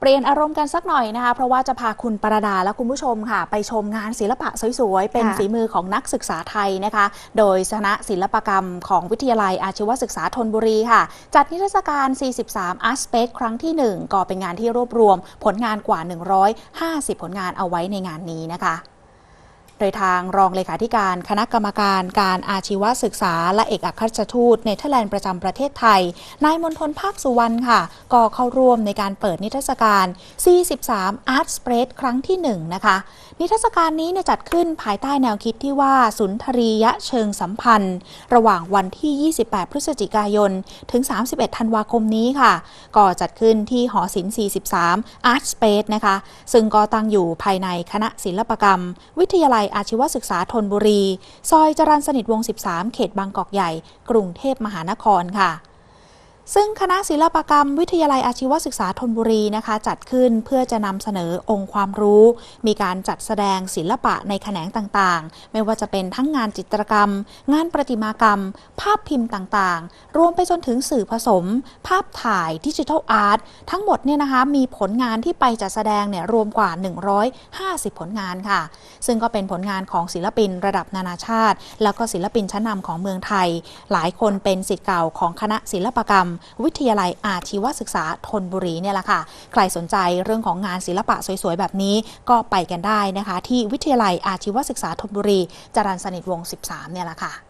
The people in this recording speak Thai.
เปลี่ยนอารมณ์กันสักหน่อยนะคะ เพราะว่าจะพาคุณปรดาและคุณผู้ชมค่ะ ไปชมงานศิลปะสวยๆ เป็นค่ะฝีมือของนักศึกษาไทยนะคะ โดยคณะศิลปกรรมของวิทยาลัยอาชีวศึกษาธนบุรีค่ะ จัดนิทรรศการ 43 Art Space ครั้งที่ 1 ก็เป็นงานที่รวบรวมผลงานกว่า 150 ผลงานเอาไว้ในงานนี้นะคะ โดยทางรองเลขาธิการคณะกรรมการการอาชีวศึกษา และเอกอัครราชทูตเนเธอร์แลนด์ประจำประเทศไทย นายมนทนภาคสุวรรณค่ะ ก็เข้าร่วมในการเปิดนิทรรศการ 43 Art Spread ครั้งที่ 1 นะคะ นิทรรศการนี้เนี่ยจัดขึ้นภายใต้แนวคิดที่ว่าสุนทรียะเชิงสัมพันธ์ ระหว่างวันที่ 28 พฤศจิกายน ถึง 31 ธันวาคมนี้ค่ะ ก็จัดขึ้นที่หอศิลป์ 43 Art Space นะคะ ซึ่งก็ตั้งอยู่ภายในคณะศิลปกรรม วิทยาลัยอาชีวศึกษาธนบุรี ซอยจรันสนิทวง 13 เขตบางกอกใหญ่ กรุงเทพมหานครค่ะ ซึ่งคณะศิลปกรรมวิทยาลัยอาชีวศึกษาธนบุรีนะคะ จัดขึ้นเพื่อจะนำเสนอองค์ความรู้ มีการจัดแสดงศิลปะในแขนงต่างๆ ไม่ว่าจะเป็นทั้งงานจิตรกรรม งานประติมากรรม ภาพพิมพ์ต่างๆ รวมไปจนถึงสื่อผสม ภาพถ่ายดิจิทัลอาร์ตทั้งหมดเนี่ยนะคะมีผลงานที่ไปจัดแสดงเนี่ยรวมกว่า 150 ผลงานค่ะ ซึ่งก็เป็นผลงานของศิลปินระดับนานาชาติ แล้วก็ศิลปินชั้นนำของเมืองไทย หลายคนเป็นศิษย์เก่าของคณะศิลปกรรมวิทยาลัยอาชีวศึกษาธนบุรีเนี่ยแหละค่ะ ใครสนใจเรื่องของงานศิลปะสวยๆ แบบนี้ก็ไปกันได้นะคะ ที่วิทยาลัยอาชีวศึกษาธนบุรีจรัญสนิทวง 13 เนี่ยแหละค่ะ